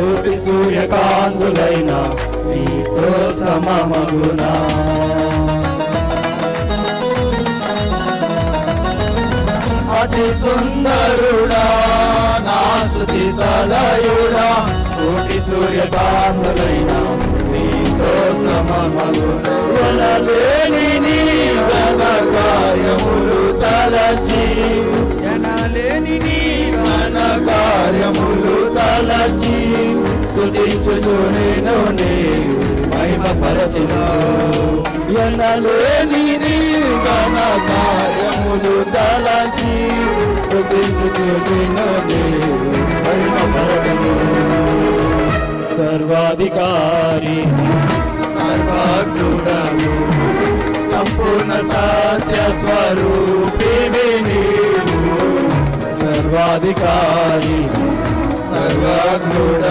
కోటి సూర్యకాంతులైన నీతో సమమగునా. అతి సుందరుడా నా స్థుతి సలయుడా కోటి సూర్యకాంతులైన నీతో సమమగునా. స్తుతించుచు నేను నీ మహిమ పరచిన ఎనలేని నీ ఘన కార్యములు తలచి స్తుతించుచు నేను నీ మహిమ పరచను సర్వాధికారి. సర్వాగ్నుడము సంపూర్ణ సత్య స్వరూపివి నీవు. సర్వాధికారి సర్వాగ్నుడవు